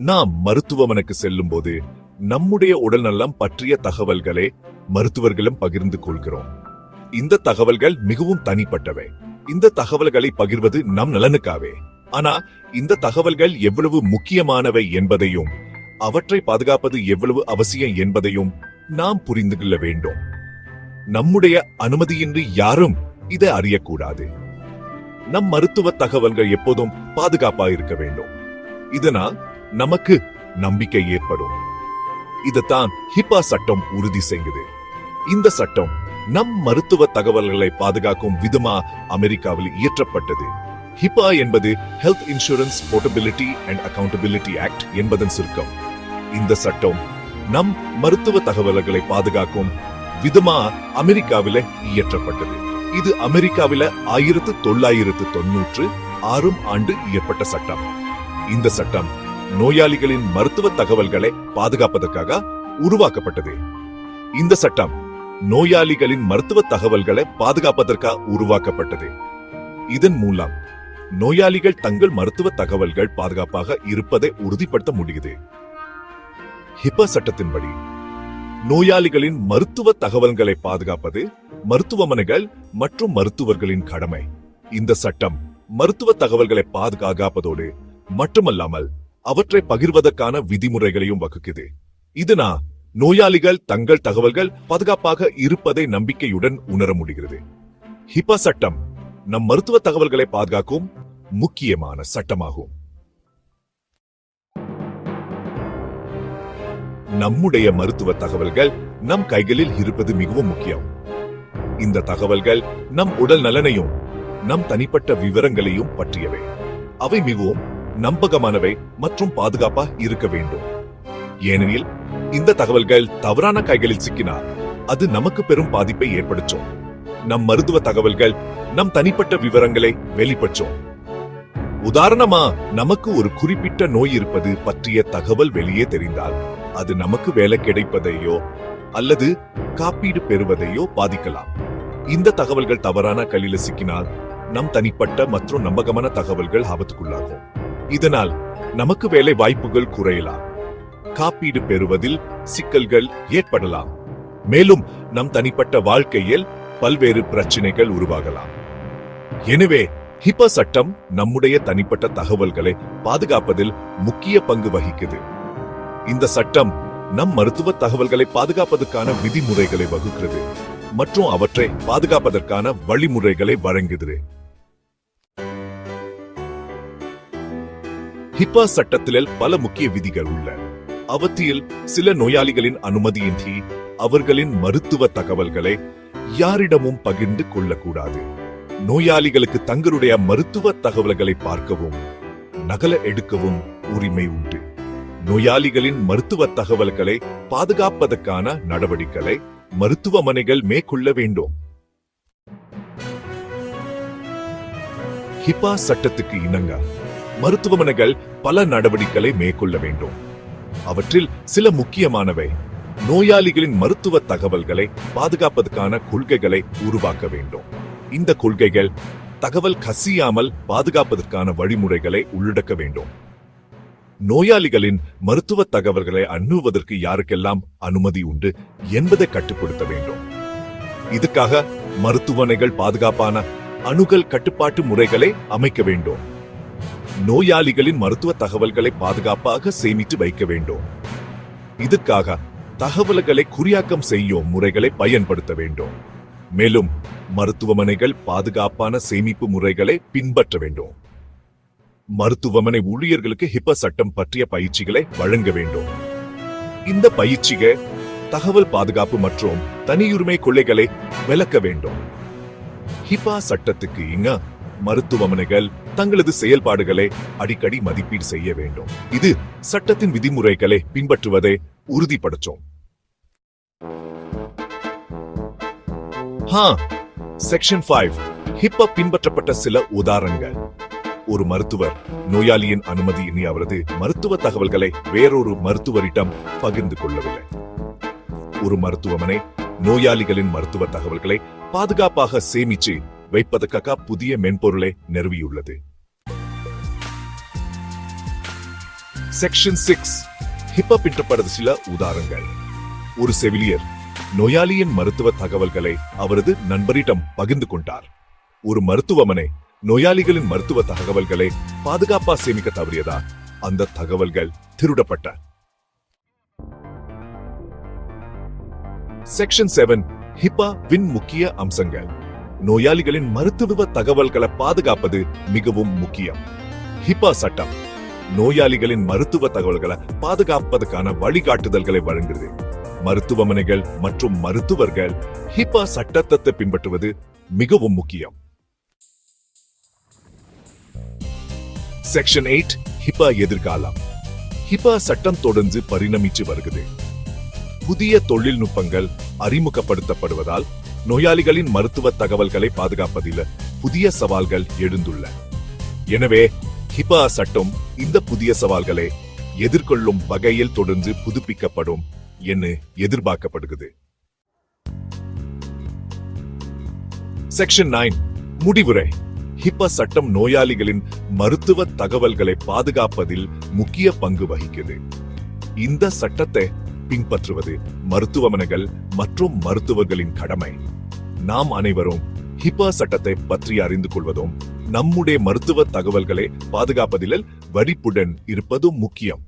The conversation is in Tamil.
நாம் மருத்துவமனைக்கு செல்லும் போது நம்முடைய உடல்நலம் பற்றிய தகவல்களை மருத்துவர்களும் பகிர்ந்து கொள்கிறோம். இந்த தகவல்கள் மிகவும் தனிப்பட்டவை. இந்த தகவல்களை பகிர்வது நம் நலனுக்காவே ஆனா இந்த தகவல்கள் எவ்வளவு முக்கியமானவை என்பதையும் அவற்றை பாதுகாப்பது எவ்வளவு அவசியம் என்பதையும் நாம் புரிந்து கொள்ள வேண்டும். நம்முடைய அனுமதியின்றி யாரும் இதை அறியக்கூடாது. நம் மருத்துவ தகவல்கள் எப்போதும் பாதுகாப்பா இருக்க வேண்டும். இதனால் நமக்கு நம்பிக்கை ஏற்படும். இதுதான் ஹிப்பா சட்டம் உறுதி செய்யுது. இந்த சட்டம் நம் மருத்துவ தகவல்களை பாதுகாக்கும் விதமா அமெரிக்காவில் இயற்றப்பட்டது. ஹிப்பா என்பது health insurance portability and accountability act என்பதன் சுருக்கம். இந்த சட்டம் நம் மருத்துவ தகவல்களை பாதுகாக்கும் விதமா அமெரிக்காவில இயற்றப்பட்டது. இது அமெரிக்காவில ஆயிரத்து தொள்ளாயிரத்து தொன்னூற்று ஆறும் ஆண்டு இயற்பட்ட சட்டம். இந்த சட்டம் நோயாளிகளின் மருத்துவ தகவல்களை பாதுகாப்பதற்காக உருவாக்கப்பட்டது. இந்த சட்டம் நோயாளிகளின் மருத்துவ தகவல்களை பாதுகாப்பதற்காக உருவாக்கப்பட்டது. இதன் மூலம் நோயாளிகள் தங்கள் மருத்துவ தகவல்கள் பாதுகாப்பாக இருப்பதை உறுதிப்படுத்த முடியுது. ஹிப்பா சட்டத்தின்படி நோயாளிகளின் மருத்துவ தகவல்களை பாதுகாப்பது மருத்துவமனைகள் மற்றும் மருத்துவர்களின் கடமை. இந்த சட்டம் மருத்துவ தகவல்களை பாதுகாப்பதோடு மட்டுமல்லாமல் அவற்றை பகிர்வதற்கான விதிமுறைகளையும் வகுக்குது. இதனா நோயாளிகள் தங்கள் தகவல்கள் பாதுகாப்பாக இருப்பதை நம்பிக்கையுடன் உணர முடிகிறது. ஹிப்பா சட்டம் நம் மருத்துவ தகவல்களை பாதுகாக்கும் முக்கியமான சட்டமாகும். நம்முடைய மருத்துவ தகவல்கள் நம் கைகளில் இருப்பது மிகவும் முக்கியம். இந்த தகவல்கள் நம் உடல் நலனையும் நம் தனிப்பட்ட விவரங்களையும் பற்றியவை. அவை மிகவும் நம்பகமானவை மற்றும் பாதுகாப்பா இருக்க வேண்டும். ஏனெனில் இந்த தகவல்கள் தவறான கைகளில் சிக்கினால் அது நமக்கு பெரும் பாதிப்பை ஏற்படுத்தும். நம் மருத்துவ தகவல்கள் நம் தனிப்பட்ட விவரங்களை வெளிப்படுத்தும். உதாரணமா நமக்கு ஒரு குறிப்பிட்ட நோய் இருப்பது பற்றிய தகவல் வெளியே தெரிந்தால் அது நமக்கு வேலை கிடைப்பதையோ அல்லது காப்பீடு பெறுவதையோ பாதிக்கலாம். இந்த தகவல்கள் தவறான கல்லில சிக்கினால் நம் தனிப்பட்ட மற்றும் நம்பகமான தகவல்கள் ஆபத்துக்குள்ளாகும். இதனால் நமக்கு வேலை வாய்ப்புகள் குறையலாம். காப்பீடு பெறுவதில் சிக்கல்கள் ஏற்படலாம். மேலும் நம் தனிப்பட்ட வாழ்க்கையில் பல்வேறு பிரச்சனைகள் உருவாகலாம். எனவே ஹிப்பா சட்டம் நம்முடைய தனிப்பட்ட தகவல்களை பாதுகாப்பதில் முக்கிய பங்கு வகிக்குது. இந்த சட்டம் நம் மருத்துவ தகவல்களை பாதுகாப்பதற்கான விதிமுறைகளை வகுக்கிறது மற்றும் அவற்றை பாதுகாப்பதற்கான வழிமுறைகளை வழங்குகிறது. ஹிப்பா சட்டத்தில் பல முக்கிய விதிகள் உள்ள. அவற்றில் சில நோயாளிகளின் அனுமதியின்றி அவர்களின் மருத்துவ தகவல்களை யாரிடமும் பகிர்ந்து கொள்ளக்கூடாது. நோயாளிகளுக்கு தங்களுடைய மருத்துவ தகவல்களை பார்க்கவும் நகல எடுக்கவும் உரிமை உண்டு. நோயாளிகளின் மருத்துவ தகவல்களை பாதுகாப்பதற்கான நடவடிக்கைகளை மருத்துவமனைகள் மேற்கொள்ள வேண்டும். ஹிப்பா சட்டத்துக்கு இணங்க மருத்துவமனைகள் பல நடவடிக்கைகளை மேற்கொள்ள வேண்டும். அவற்றில் சில முக்கியமானவை. நோயாளிகளின் மருத்துவ தகவல்களை பாதுகாப்பதற்கான கொள்கைகளை உருவாக்க வேண்டும். இந்த கொள்கைகள் தகவல் கசியாமல் பாதுகாப்பதற்கான வழிமுறைகளை உள்ளடக்க வேண்டும். நோயாளிகளின் மருத்துவ தகவல்களை அணுவதற்கு யாருக்கெல்லாம் அனுமதி உண்டு என்பதை கட்டுப்படுத்த வேண்டும். இதுக்காக மருத்துவமனைகள் பாதுகாப்பான அணுகல் கட்டுப்பாட்டு முறைகளை அமைக்க வேண்டும். நோயாளிகளின் மருத்துவ தகவல்களை பாதுகாப்பாக சேமித்து வைக்க வேண்டும். இதுக்காக தகவல்களை குறியாக்கம் செய்யும் முறைகளை பயன்படுத்த வேண்டும். மேலும் மருத்துவமனைகள் பாதுகாப்பான சேமிப்பு முறைகளை பின்பற்ற வேண்டும். மருத்துவமனை ஊழியர்களுக்கு ஹிப்ப சட்டம் பற்றிய பயிற்சிகளை வழங்க வேண்டும். இந்த பயிற்சிகள் தகவல் பாதுகாப்பு மற்றும் தனியுரிமை கொள்ளைகளை விளக்க வேண்டும். ஹிப்பா சட்டத்துக்கு இங்க மருத்துவமனைகள் தங்களது செயல்பாடுகளை அடிக்கடி மதிப்பீடு செய்ய வேண்டும். இது சட்டத்தின் விதிமுறைகளை பின்பற்றுவதை உறுதிப்படுத்தும். செக்ஷன் ஃபைவ் ஹிப்ப பின்பற்றப்பட்ட சில உதாரணங்கள். ஒரு மருத்துவர் நோயாளியின் அனுமதியின்றி அவரது மருத்துவ தகவல்களை வேறொரு மருத்துவரிடம் பகிர்ந்து கொள்ளவில்லை. ஒரு மருத்துவமனை நோயாளிகளின் மருத்துவ தகவல்களை பாதுகாப்பாக சேமிச்சு வைப்பதற்காக புதிய மென்பொருளை நிறுவியுள்ளது. செக்ஷன் சிக்ஸ் ஹிப்பா பின்பற்றப்படாத சில உதாரணங்கள். ஒரு செவிலியர் நோயாளியின் மருத்துவ தகவல்களை அவரது நண்பரிடம் பகிர்ந்து கொண்டார். ஒரு மருத்துவமனை நோயாளிகளின் மருத்துவ தகவல்களை பாதுகாப்பா சேமிக்க தவறியதா? அந்த தகவல்கள் திருடப்பட்ட. செக்ஷன் செவன் ஹிப்பா வின் முக்கிய அம்சங்கள். நோயாளிகளின் மருத்துவ தகவல்களை பாதுகாப்பது மிகவும் முக்கியம். ஹிப்பா சட்டம் நோயாளிகளின் மருத்துவ தகவல்களை பாதுகாப்பதற்கான வழிகாட்டுதல்களை வழங்குகிறது மருத்துவமனைகள் மற்றும் மருத்துவர்கள் ஹிப்பா சட்டத்தை பின்பற்றுவது மிகவும் முக்கியம். செக்ஷன் எயிட் ஹிப்பா எதிர்காலம். ஹிப்பா சட்டம் தொடர்ந்து பரிணமிச்சு வருகிறது புதிய தொழில்நுட்பங்கள் அறிமுகப்படுத்தப்படுவதால் நோயாளிகளின் மருத்துவ தகவல்களை பாதுகாப்பதில் புதிய சவால்கள் எழுந்துள்ள. எனவே ஹிபா சட்டம் இந்த புதிய சவால்களை எதிர்கொள்ளும் வகையில் தொடர்ந்து புதுப்பிக்கப்படும் என்று எதிர்பார்க்கப்படுகிறது. செக்ஷன் நைன் முடிவுரை. ஹிப்பா சட்டம் நோயாளிகளின் மருத்துவ தகவல்களை பாதுகாப்பதில் முக்கிய பங்கு வகிக்கிறது. இந்த சட்டத்தை பின்பற்றுவது மருத்துவமனைகள் மற்றும் மருத்துவர்களின் கடமை. நாம் அனைவரும் ஹிபா சட்டத்தை பற்றி அறிந்து கொள்வதும் நம்முடைய மருத்துவ தகவல்களை பாதுகாப்பதில் வடிப்புடன் இருப்பதும் முக்கியம்.